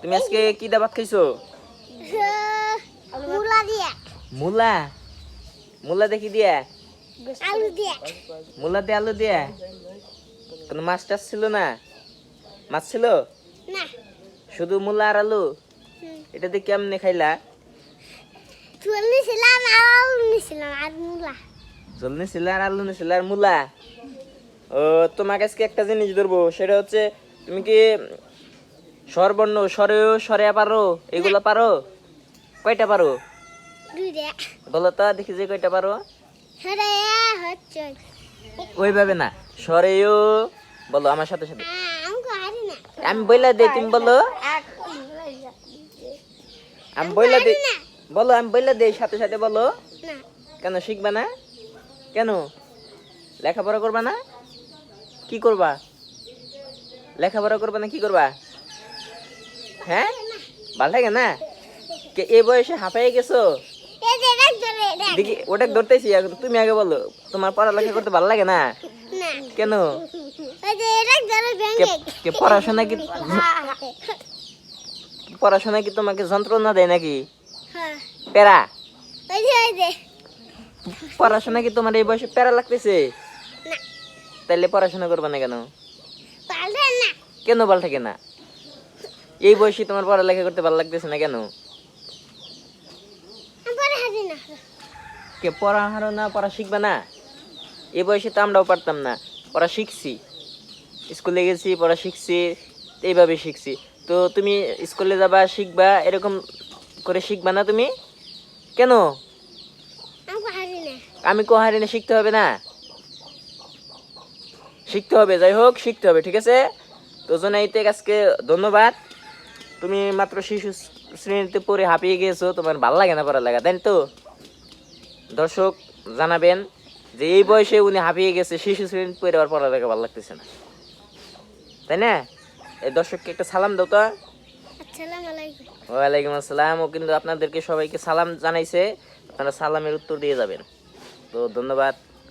তুমি আজকে কি দাবাত খাইছো? মুলা দিয়া। মূলা? মূলা দেখি দিয়া? আলু দিয়া। মূলা দিয়ে আলু দিয়া? কোনো মাছ টাছ ছিল না? মাছ ছিল? না। শুধু মূলা আর আলু? এটা দিয়ে কেমনে খাইলা? চুল নিছিলাম আর আলু নিছিলাম আর মুলা। আর আলু নিছিল আর মূলা? ও তোমাকে আজকে একটা জিনিস ধরবো সেটা হচ্ছে তুমি কি স্বরবর্ণ স্বরেও সরে পারো? এগুলো পারো? কয়টা পারো? বলো তো দেখি যে কয়টা পারো। ওইভাবে না সরেও বলো আমার সাথে সাথে। আমি বইলা দে তুমি বলো। আমি বইলা দে বলো আমি বইলা দে সাথে সাথে বলো। কেন শিখবা না? কেন? লেখাপড়া করবা না? কি করবা? লেখাপড়া করবা না কি করবা? হ্যাঁ? ভালো লাগে না? কে এই বয়সে হাঁপাই গেছো? দেখ ওটা ধরতেছি এখন তুমি আগে বলো তোমার পড়ালেখা করতে ভালো লাগে না? কেন? কে পড়াশোনা কি পড়াশোনা কি তোমাকে যন্ত্রণা দেয় নাকি? হ্যাঁ। প্যারা। পড়াশোনা কি তোমার এই বয়সে প্যারা লাগতেছে? না। তাইলে পড়াশোনা করবা না কেন? কেন ভালো থাকে না? এই বয়সে তোমার পড়ালেখা করতে ভালো লাগতেছে না কেন? আমার হারি না। কে পড়া হারো না পড়া শিখবে না? এই বয়সে তো আমরাও পারতাম না। পড়া শিখছি। স্কুলে গেছি পড়া শিখছি এইভাবে শিখছি। তো তুমি স্কুলে যাবা শিখবা এরকম করে শিখবা না তুমি? কেন? আমি কোহারি না শিখতে হবে না? শিখতে হবে যাই হোক শিখতে হবে ঠিক আছে? তো জনাইতে আজকে ধন্যবাদ। তুমি মাত্র শিশু শ্রেণীতে পড়ে হাঁপিয়ে গিয়েছো তোমার ভালো লাগে না পড়ালেখা তাই তো? দর্শক জানাবেন যে এই বয়সে উনি হাঁপিয়ে গেছে শিশু শ্রেণীতে পড়ে আর পড়ালেখা ভালো লাগতেছে না। তাই না? এই দর্শককে একটা সালাম দাও তো। ওয়ালাইকুম আসসালাম ও কিন্তু আপনাদেরকে সবাইকে সালাম জানাইছে আপনারা সালামের উত্তর দিয়ে যাবেন। তো ধন্যবাদ।